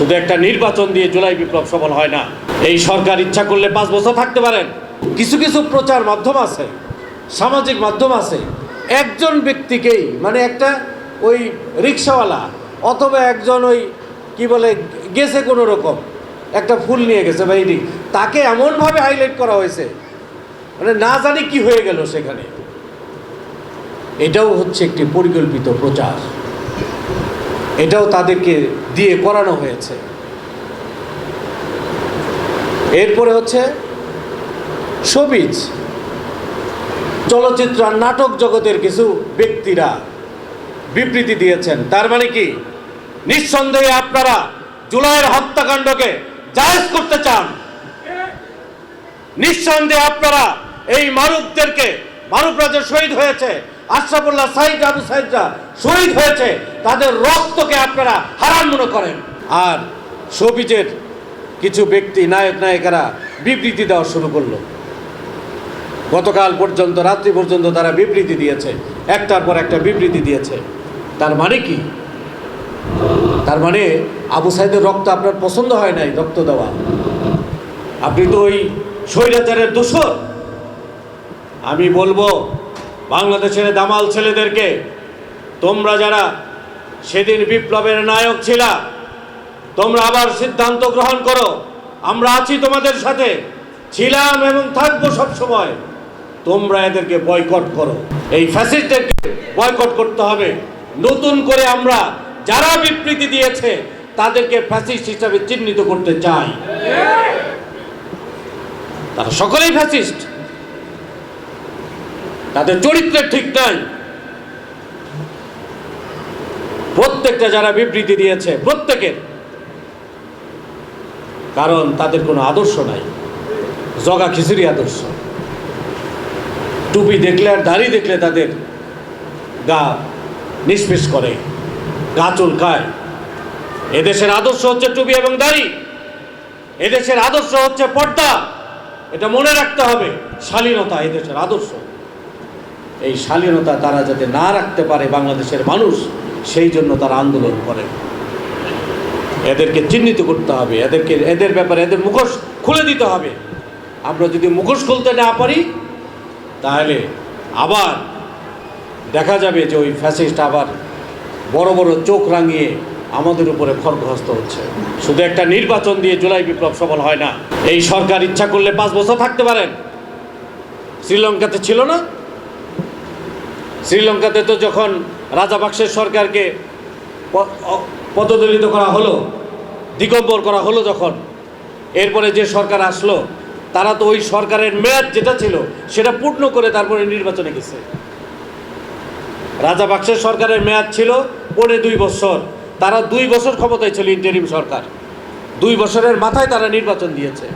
শুধু একটা নির্বাচন দিয়ে জুলাই বিপ্লব সফল হয় না। এই সরকার ইচ্ছা করলে পাঁচ বছর থাকতে পারেন। কিছু কিছু প্রচার মাধ্যম আছে, সামাজিক মাধ্যম আছে। একজন ব্যক্তিকেই মানে একটা ওই রিক্সাওয়ালা অথবা একজন ওই, কি বলে, গেছে কোনো রকম, একটা ফুল নিয়ে গেছে বা এটি তাকে এমনভাবে হাইলাইট করা হয়েছে মানে না জানি কি হয়ে গেল সেখানে। এটাও হচ্ছে একটি পরিকল্পিত প্রচার। এটাও তাদেরকে দিয়ে করানো হয়েছে। এরপরে হচ্ছে সবিজ চলচ্চিত্র আর নাটক জগতের কিছু ব্যক্তিরা বিবৃতি দিয়েছেন। তার মানে কি? নিঃসন্দেহে আপনারা জুলাইয়ের হত্যাকাণ্ডকে জায়েজ করতে চান। নিঃসন্দেহে আপনারা এই মারুফদেরকে মারুফরা যে শহীদ হয়েছে আশরাফুল্লাহ সাইদ, আবু সাইদরা শহীদ হয়েছে। তাদের রক্তকে আপনারা হারাম মনে করেন। আর শোবিজের কিছু ব্যক্তি, নায়ক, নায়িকারা বিবৃতি দেওয়া শুরু করল। গতকাল পর্যন্ত, রাত্রি পর্যন্ত তারা বিবৃতি দিয়েছে। একটার পর একটা বিবৃতি দিয়েছে। তার মানে কি? তার মানে আবু সাইদের রক্ত আপনার পছন্দ হয় নাই, রক্ত দেওয়া। আপনি তো ওই স্বৈরাচারের দোষর। আমি বলব বাংলাদেশের দামাল ছেলেদেরকে তোমরা যারা সেদিন বিপ্লবের নায়ক ছিলা, তোমরা আবার সিদ্ধান্ত গ্রহণ করো। আমরা আছি তোমাদের সাথে, ছিলাম এবং থাকব সব সময় তোমরা এদেরকে বয়কট করো। এই ফ্যাসিস্টদেরকে বয়কট করতে হবে। নতুন করে আমরা যারা বিবৃতি দিয়েছে, তাদেরকে ফ্যাসিস্ট হিসাবে চিহ্নিত করতে চাই। তারা সকলেই ফ্যাসিস্ট। তাদের চরিত্রের ঠিক নাই। প্রত্যেকটা যারা বিবৃতি দিয়েছে, প্রত্যেকের। কারণ তাদের কোনো আদর্শ নাই। জগা খিচুড়ি আদর্শ। টুপি দেখলে আর দাড়ি দেখলে তাদের গা নিষ্পেষ করে, গা চুলকায়। এদেশের আদর্শ হচ্ছে টুপি এবং দাড়ি। এদেশের আদর্শ হচ্ছে পর্দা। এটা মনে রাখতে হবে, শালীনতা এদেশের আদর্শ। এই শালীনতা তারা যাতে না রাখতে পারে বাংলাদেশের মানুষ, সেই জন্য তারা আন্দোলন করে। এদেরকে চিহ্নিত করতে হবে, এদেরকে, এদের ব্যাপারে এদের মুখোশ খুলে দিতে হবে। আমরা যদি মুখোশ খুলতে না পারি, তাহলে আবার দেখা যাবে যে ওই ফ্যাসিস্ট আবার বড় বড় চোখ রাঙিয়ে আমাদের উপরে খড়গহস্ত হচ্ছে। শুধু একটা নির্বাচন দিয়ে জুলাই বিপ্লব সফল হয় না। এই সরকার ইচ্ছা করলে পাঁচ বছর থাকতে পারেন। শ্রীলঙ্কাতে ছিল না। শ্রীলঙ্কাতে তো যখন রাজাপাকসের সরকারকে প- অ- পদদলিত করা হলো, দিগম্বর করা হলো যখন, এরপরে যে সরকার আসলো, তারা তো ওই সরকারের মেয়াদ যেটা ছিল, সেটা পূর্ণ করে তারপরে নির্বাচনে গেছে। রাজাপাকসের সরকারের মেয়াদ ছিল পৌনে দুই বছর। তারা দুই বছর ক্ষমতায় ছিল ইন্টারিম সরকার। দুই বছরের মাথায় তারা নির্বাচন দিয়েছে।